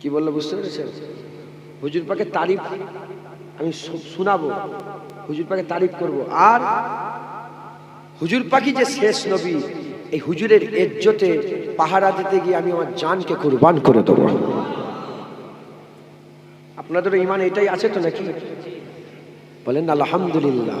কি বলল বুঝতে পেরেছেন? হুজুর পাকে তারিফ আমি শোনাবো। হুজুর পাকে তারিফ করব। আর হুজুর পাখি যে শেষ নবী, এই হুজুরের এজ্জতে পাহারা দিতে গিয়ে আমি আমার জানকে কুরবান করে দেবো। ওনাদের ইমান এটাই আছে তো নাকি বলেন আলহামদুলিল্লাহ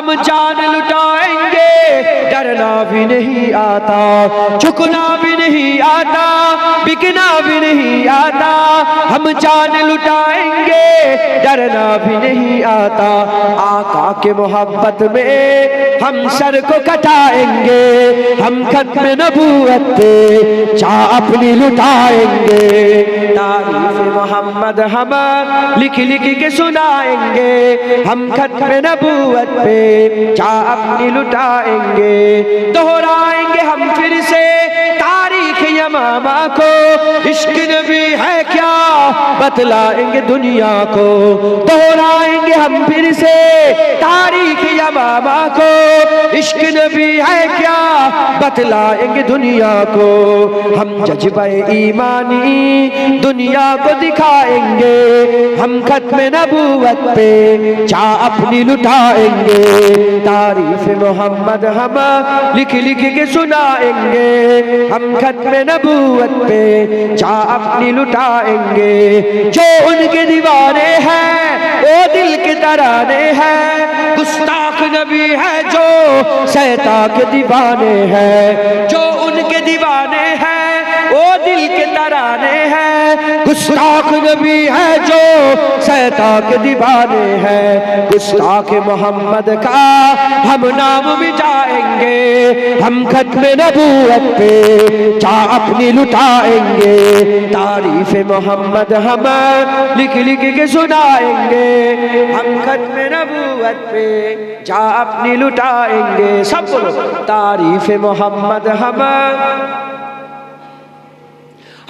ہم جان لٹائیں گے۔ ڈرنا بھی نہیں آتا چھکنا بھی نہیں آتا، بکنا بھی نہیں آتا۔ ہم جان لٹائیں گے، ڈرنا بھی نہیں آتا۔ آقا کے محبت میں ہم سر کو کٹائیں گے، ہم ختم نبوت چاہ اپنی لٹائیں گے۔ تعریف محمد ہم لکھ لکھ کے سنائیں گے۔ ہم ختم نبوت پہ چاہ اپنی لٹائیں گے۔ دہرائیں گے ہم پھر سے تاریخ یمامہ کو۔ عشق نبی ہے کیا؟ بتلائیں گے دنیا کو۔ دہرائیں گے ہم پھر سے تاریخ یمامہ کو۔ عشق نبی ہے کیا؟ بتلائیں گے دنیا کو۔ ہم ججبہ ایمانی دنیا کو دکھائیں گے۔ ہم ختم نبوت پہ چاہ اپنی لٹائیں گے۔ تعریف محمد ہم لکھ لکھ کے سنائیں گے۔ ہم ختم نبوت پہ چاہ اپنی لٹائیں گے۔ جو ان کے دیوانے ہیں، وہ دل کے ترانے ہیں۔ گستان نبی ہے جو سیتا کے دیوانے ہیں، جو ان کے دیوانے ہیں، وہ دل کے ترانے ہیں۔ گستاک نبی ہے جو سیتا کے دیبانے ہیں گستاک محمد کا ہم نام بھی جائیں گے۔ ہم ختم نبوت پہ جا اپنی لٹائیں گے۔ تعریف محمد ہم لکھ لکھ کے سنائیں گے۔ ہم ختم نبوت پہ جا اپنی لٹائیں گے۔ سب تعریف محمد ہم